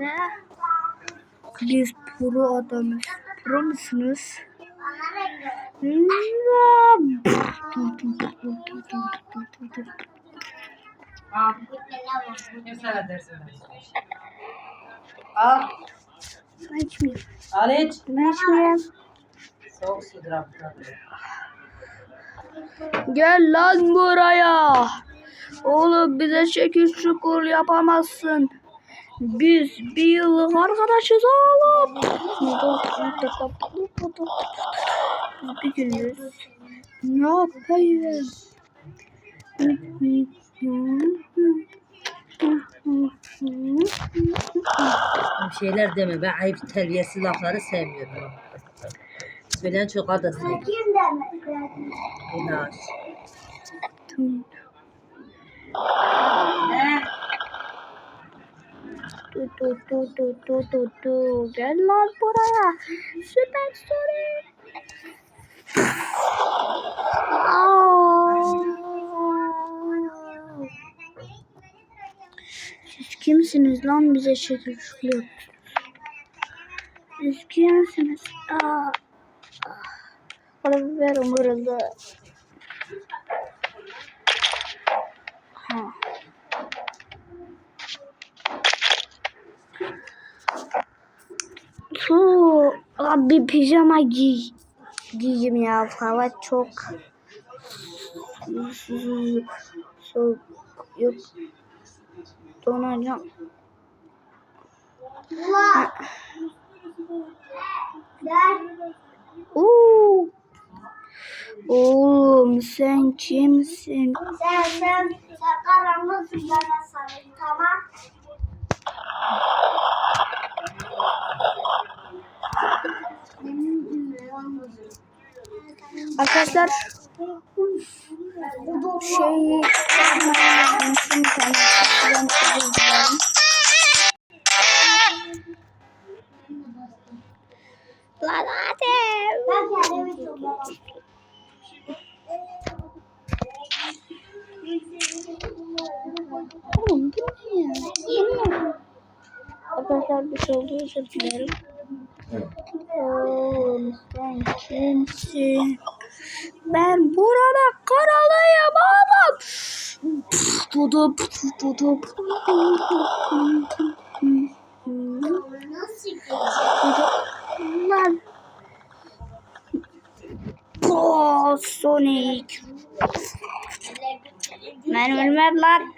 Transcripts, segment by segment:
ha? Biz pro adamız. Pro musunuz? Al. Dersin? Al. İç. Soğuk abla. Gel lan buraya. Oğlum bize şekil şukur yapamazsın. Biz bir yıllık arkadaşız oğlum. Bir günüz. Ne yapayım? Bir şeyler deme. Ben ayıp terbiyesiz lafları sevmiyorum. Söyleyen çok adası. İlaç. Ne? Tu tu tu tu tu tu tu. Gel lan buraya. Süper story. Siz kimsiniz lan bize şekil yapıyorsunuz? Siz kimsiniz? Aa. Bana biber umurumda. Ha. Abi pijama giy. Giyeyim ya hava çok soğuk yok donacağım. Oo. Oğlum sen kimsin? Sen sen sen karanlıksın bana sarıl tamam. Arkadaşlar şey. Lan hadi. Oğlum bu ne ya? Arkadaşlar bir şey oldu özür dilerim. Kimsin? Ben burada kralıyım oğlum. Tutup tutup. Nasıl Lan. Oh, Sonic. Ben ölmem lan.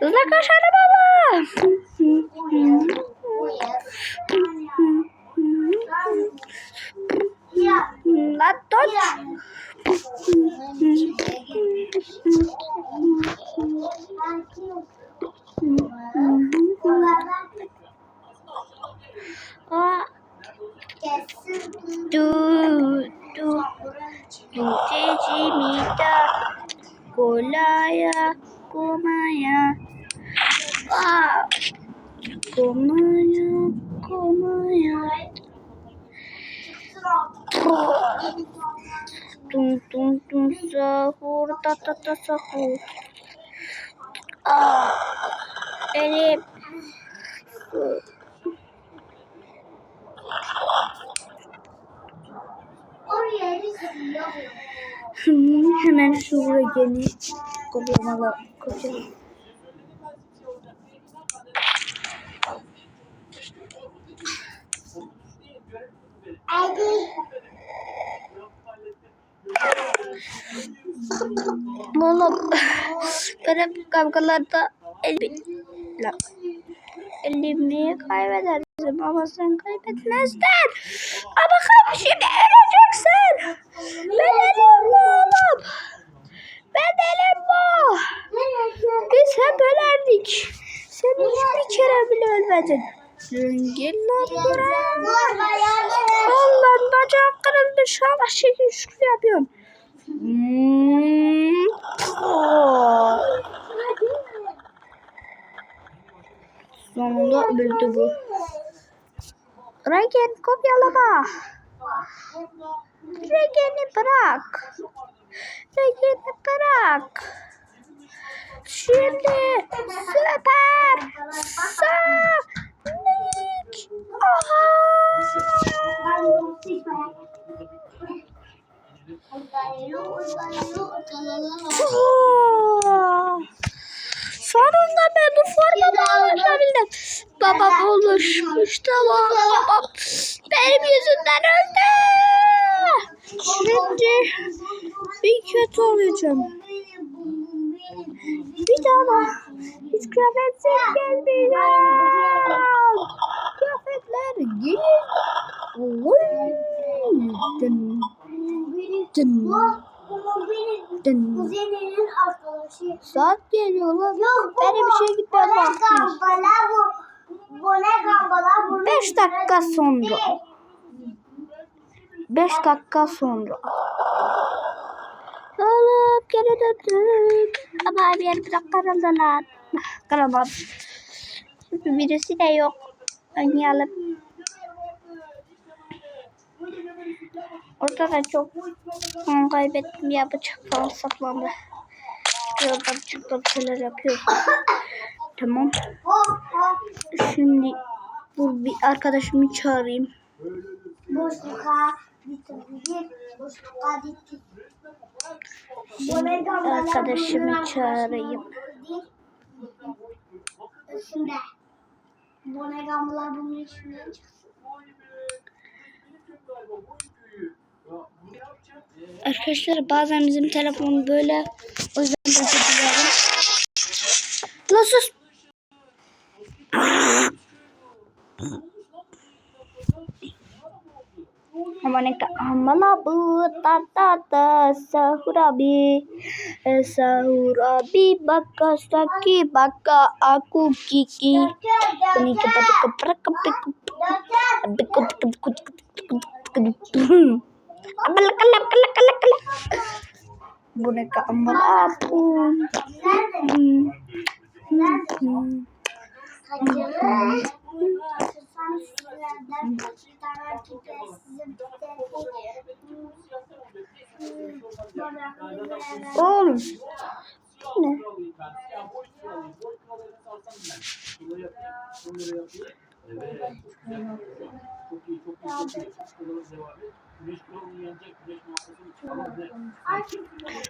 Hızla koşarım ama. Ya. Lan tut. Aa, Du, du, du cicimita, kolaya, komaya. Ah, komaya, komaya. Tung, tung, tung, sahur, ta, ta, ta, sahur. Ah, elim. Risk Hmm, Hemen şuraya geni kopyalama kopyalama. Hadi. Oğlum ben hep kavgalarda elim, la, elimi kaybederdim ama sen kaybetmezdin. Ama kavga şimdi öleceksin. Ben elim bu oğlum. Ben elim bu. Biz hep ölerdik. Sen hiçbir kere bile ölmedin. Gel lan buraya. Allah'ın bacağı kırılmış. Allah şekil şükür yapıyorum. Sonunda öldü bu. Regen kopyalama. Regen'i bırak. Regen'i bırak. Şimdi süper. Sa Sonunda ben bu formada ulaşabildim. Babam oluşmuş tamam. Babam benim yüzümden öldü. Şimdi bir kötü olacağım. Bir daha hiç kıyafetsiz gezmeyeceğim. Kıyafetler gelir. Oy. Dın, dın. Kuzeninin arkadaşı. Saat geliyor lan. Yok bu Benim işe gitmem bu. 5 dakika sonra. 5 dakika sonra. Alıp geri döndüm. Ama bir bırak kırıldı lan. Kırılmadı. Birisi de yok. Oynayalım. Orada da çok kan kaybettim ya bıçak falan saplandı. Yoldan çıktım şeyler yapıyor. tamam. Şimdi bu bir arkadaşımı çağırayım. Boşluğa gambala Arkadaşımı çağırayım. Şimdi. Bone gambala bunun içinden çıksın. Arkadaşlar bazen bizim telefon böyle. O yüzden özür. Lan sus. Amaneka amala bu ta ta ta sahurabi eh, sahurabi baka saki baka aku kiki ini kepada kepada Abal kalap kalap kalap kalap boneka amal aku Hmm. Hmm. Hmm. Oğlum ne?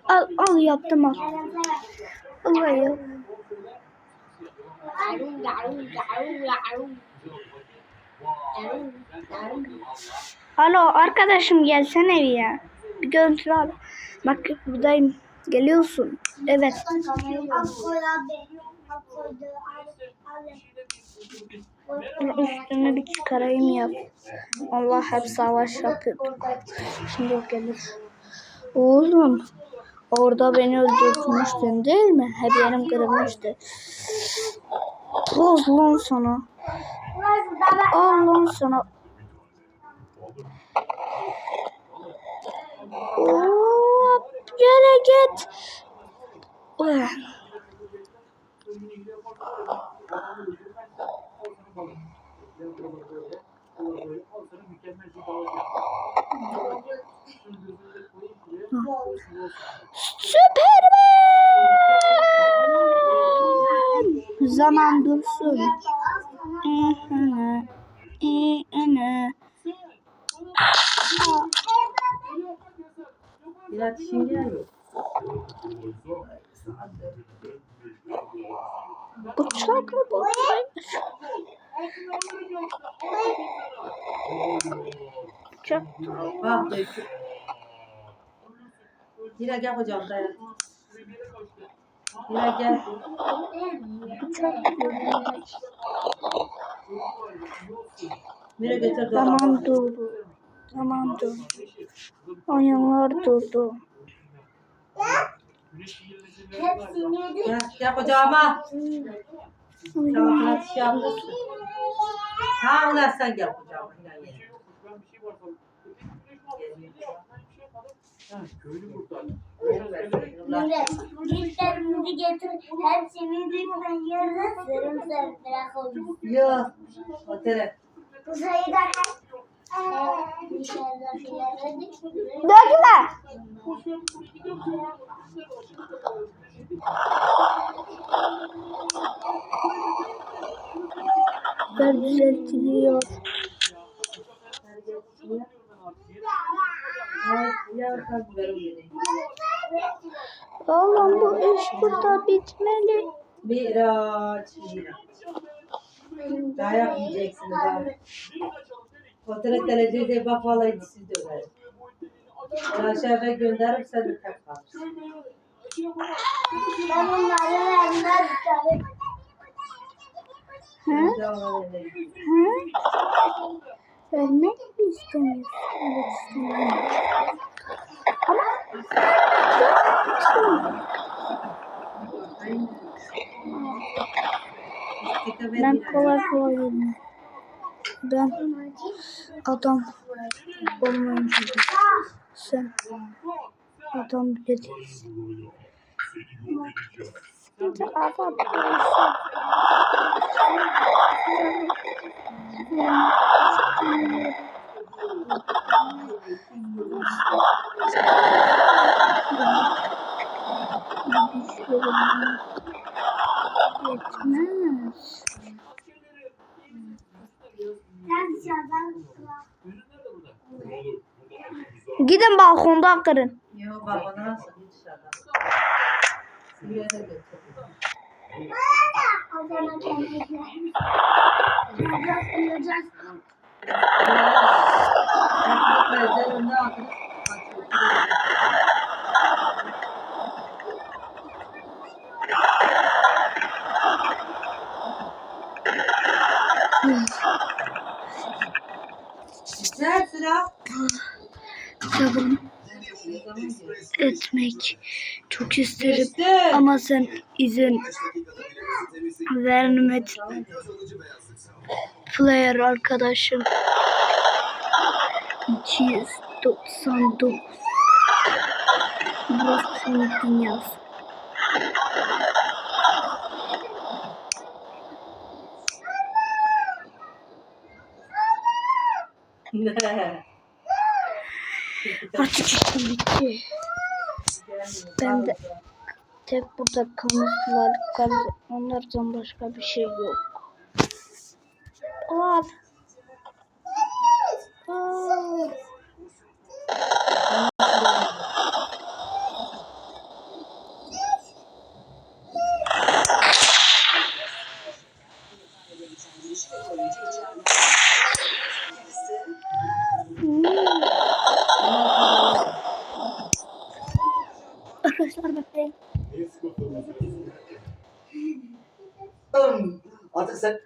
Al al yaptım al. Al ya. Alo arkadaşım gelsene bir ya. Bir görüntü al. Bak buradayım. Geliyorsun. Evet. Üstünü bir çıkarayım yap. Allah hep savaş yapıyordu. Şimdi o gelir. Oğlum. Orada beni öldürmüştün değil mi? Hep yerim kırılmıştı. Toz lan sana. Al lan sana. Hop, yere git. Ulan. Süpermen! Zaman dursun. İhine, ihine. Biraz şimdi yok. Bıçakla bu. Bıçak. Bak dökü. Yine gel hocam dayan. Yine gel. Bıçak. Nereye götür Zaman durdu. Zaman durdu. Oyunlar durdu. Gel, gel kucağıma. Tamam, biraz şey yapmışsın. Ha ulan sen gel kucağıma. Nure, diplerimizi getir. Hepsini dipten yerine serim serim bırakalım. Yok. Otere. Bu sayıda. Dökme. Ver düzeltiliyor. Oğlum bu iş burada bitmeli. Miraç. Dayak yiyeceksiniz abi. Fotoğraf geleceğiz bak vallahi siz de öyle. Aşağıya gönderirim sen de tek kalırsın. Ben onları vermem tabii. Hı? Hı? Ölmek mi istemiyorsun? Ama ben kolay kolay ölmem. Ben adam olmayınca sen adam bile değilsin. Sen de adam değilsin. Yetmez. Gidin balkonda kırın. Yok dışarıdan. Suya da götür. o zaman kendine. Yiyeceğiz, yiyeceğiz. Ekmekler önüne atın. Güzel sıra. Tabii etmek çok isterim ama sen izin vermedin. Player arkadaşım 299 Burası dünyası. Artık işim bitti. Ben de tek burada kanıtlar kaldı. Onlardan başka bir şey yok. Aa. Bekleyin. Artık sen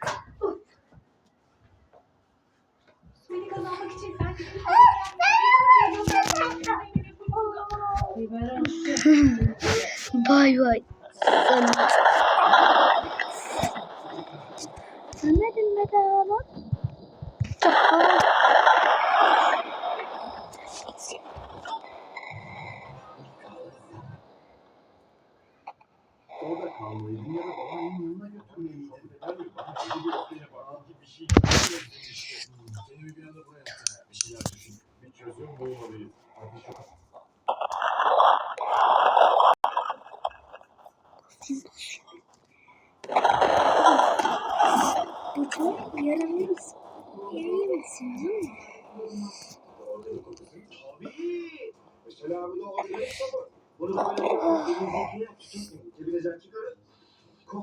orada kalmalıydın ya da Yes,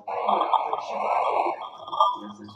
it's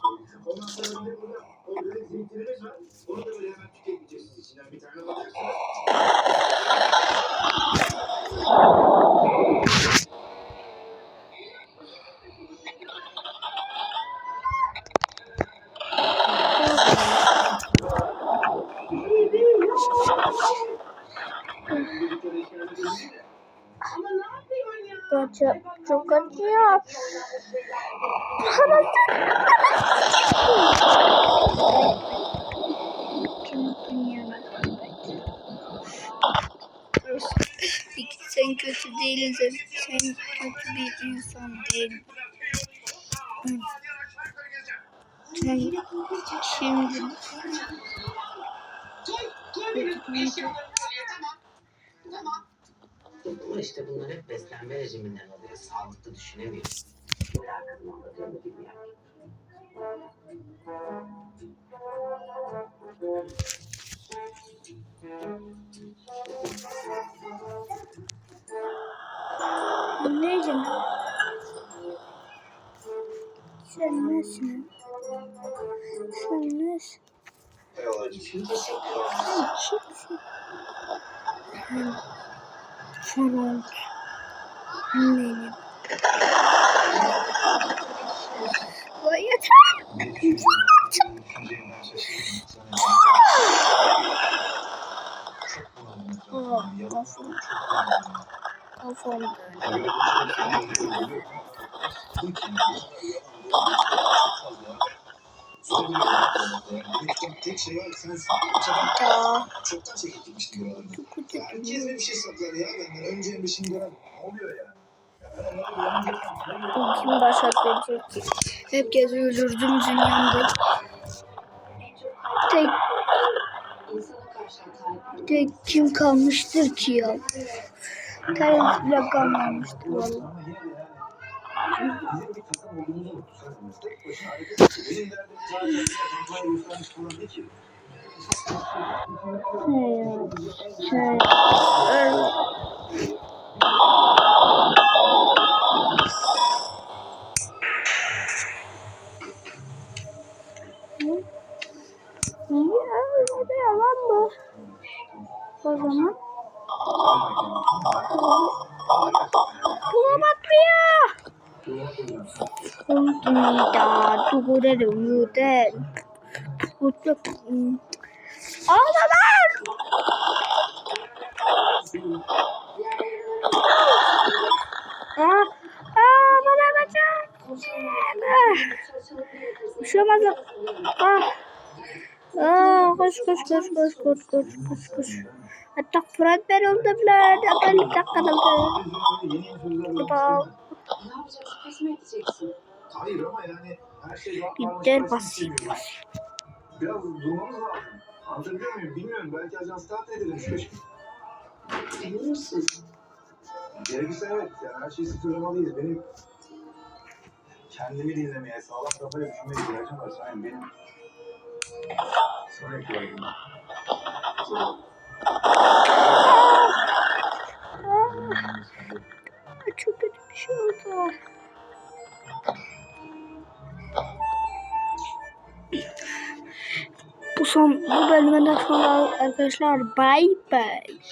Değilsin. Sen kötü bir insan değil. Sen şimdi işte bunlar hep beslenme rejiminden oluyor. Sağlıklı düşünemiyoruz. Güzel. Sen nesin? Sen nesin? Sen, sen ol. Benim. O yeter. Oh, awesome. Kafam kim başat verecek? Hep geziyorum dünyamda. Tek tek kim kalmıştır ki ya? Karınız bile kalmamıştı valla. Şöyle. Niye öyle yalan mı? O zaman bulamadım. Unutmayda, tukure de uyude. Mutlu. Ağlalar. Aa, aa, bana kaçar. Ah. Bir şey olmaz. Ah. Aa, koş koş koş koş koş koş koş koş. Hatta Fırat ben oldu bile. Hatta bir dakika da. Yeni yeni sözler var. Tamam. Ne yapacaksın? Pes mi edeceksin? Hayır ama yani her şey basayım. Biraz durmamız lazım. Anlatabiliyor muyum? Bilmiyorum. Belki ajans start edelim. Emin? Gerekirse evet. Yani her şeyi sıfırlamalıyız. Benim kendimi dinlemeye, sağlam kafayla düşünmeye ihtiyacım var. Sayın benim sana ihtiyacım var. Çok kötü bir şey oldu. Bu son bu bölümden sonra arkadaşlar bay bay.